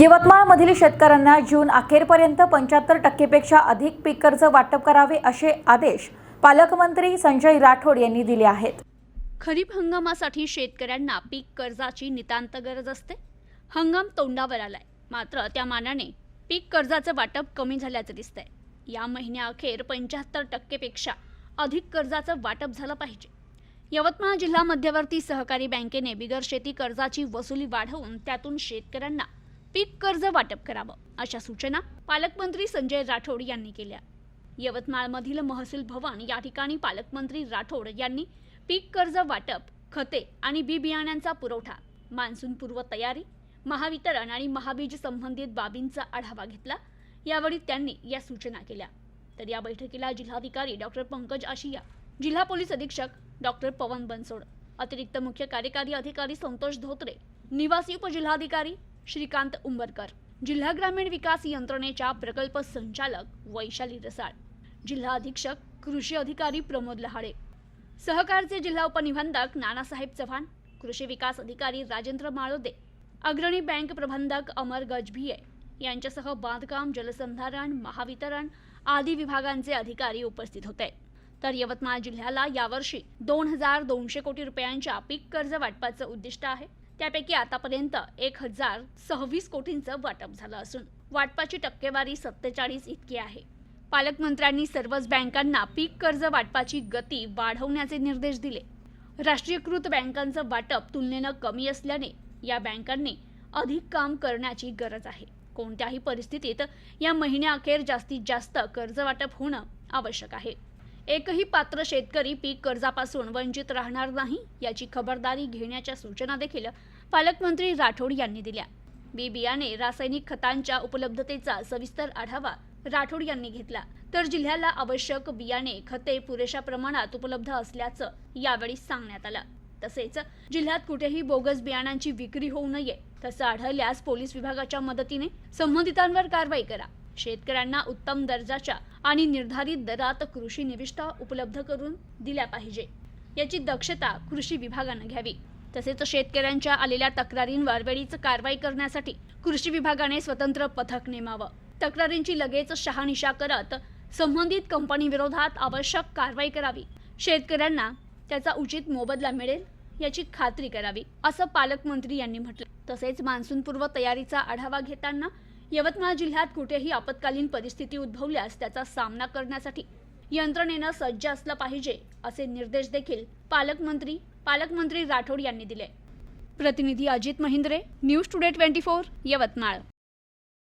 यवतमाळमधील शेतकऱ्यांना जून अखेरपर्यंत पंच्याहत्तर टक्केपेक्षा अधिक पीक कर्ज वाटप करावे असे आदेश पालकमंत्री संजय राठोड यांनी दिले आहेत. खरीप हंगामासाठी शेतकऱ्यांना पीक कर्जाची नितांत गरज असते. हंगाम तोंडावर आलाय. मात्र त्या मानाने पीक कर्जाचं वाटप कमी झाल्याचं दिसतंय. या महिन्याअखेर पंच्याहत्तर टक्केपेक्षा अधिक कर्जाचं वाटप झालं पाहिजे. यवतमाळ जिल्हा मध्यवर्ती सहकारी बँकेने बिगर शेती कर्जाची वसुली वाढवून त्यातून शेतकऱ्यांना पीक कर्ज वाटप करावं अशा सूचना पालकमंत्री संजय राठोड यांनी केल्या. यवतमाळमधील महसूल भवन या ठिकाणी पालकमंत्री राठोड यांनी पीक कर्ज वाटप खते आणि बी बियाण्यांचा पुरवठा मान्सूनपूर्व तयारी महावितरण आणि महाबीज संबंधित बाबींचा आढावा घेतला. यावेळी त्यांनी या सूचना केल्या. तर या बैठकीला जिल्हाधिकारी डॉक्टर पंकज आशिया जिल्हा पोलीस अधीक्षक डॉक्टर पवन बनसोड अतिरिक्त मुख्य कार्यकारी अधिकारी संतोष धोत्रे निवासी उपजिल्हाधिकारी श्रीकांत उंबरकर जिल्हा ग्रामीण विकास यंत्रणेच्या प्रकल्प संचालक वैशाली रसाळ जिल्हा अधीक्षक कृषी अधिकारी प्रमोद लहाडे सहकारचे जिल्हा उपनिबंधक नानासाहेब चव्हाण कृषी विकास अधिकारी राजेंद्र माळोदे अग्रणी बँक प्रबंधक अमर गजभिये यांच्यासह बांधकाम जलसंधारण महावितरण आदी विभागांचे अधिकारी उपस्थित होते. तर यवतमाळ जिल्ह्याला यावर्षी दोन हजार दोनशे कोटी रुपयांच्या पीक कर्ज वाटपाचं उद्दिष्ट आहे. त्यापैकी आतापर्यंत एक हजार सव्वीस कोटींचं वाटप झालं असून वाटपाची टक्केवारी सत्तेचाळीस इतकी आहे. पालकमंत्र्यांनी सर्वच बँकांना पीक कर्ज वाटपाची गती वाढवण्याचे निर्देश दिले. राष्ट्रीयकृत बँकांचं वाटप तुलनेनं कमी असल्याने या बँकांनी अधिक काम करण्याची गरज आहे. कोणत्याही परिस्थितीत या महिन्याअखेर जास्तीत जास्त कर्ज वाटप होणं आवश्यक आहे. एकही पात्र शेतकरी पीक कर्जापासून वंचित राहणार नाही याची खबरदारी घेण्याच्या सूचना देखील पालकमंत्री राठोड यांनी दिल्या. बी बियाणे रासायनिक खतांच्या उपलब्धतेचा सविस्तर आढावा राठोड यांनी घेतला. तर जिल्ह्याला आवश्यक बियाणे खते पुरेशा प्रमाणात उपलब्ध असल्याचं यावेळी सांगण्यात आलं. तसेच जिल्ह्यात कुठेही बोगस बियाणांची विक्री होऊ नये तसं आढळल्यास पोलीस विभागाच्या मदतीने संबंधितांवर कारवाई करा. शेतकऱ्यांना उत्तम दर्जाच्या आणि निर्धारित दरात कृषी निविष्ठा उपलब्ध करून दिल्या पाहिजे. याची दक्षता कृषी विभागानं घ्यावी. तसेच शेतकऱ्यांच्या आलेल्या तक्रारींवर वेळीच कारवाई करण्यासाठी कृषी विभागाने स्वतंत्र पथक नेमावं. तक्रारींची लगेच शहानिशा करत संबंधित कंपनीविरोधात आवश्यक कारवाई करावी. शेतकऱ्यांना त्याचा उचित मोबदला मिळेल याची खात्री करावी असं पालकमंत्री यांनी म्हटलं. तसेच मान्सूनपूर्व तयारीचा आढावा घेताना यवतमाळ जिल्ह्यात कुठेही आपत्कालीन परिस्थिती उद्भवल्यास त्याचा सामना करण्यासाठी यंत्रणेनं सज्ज असलं पाहिजे असे निर्देश देखील पालकमंत्री पालकमंत्री राठोड यांनी दिले. प्रतिनिधी Ajit Mahindre news today twenty four Yavatmal.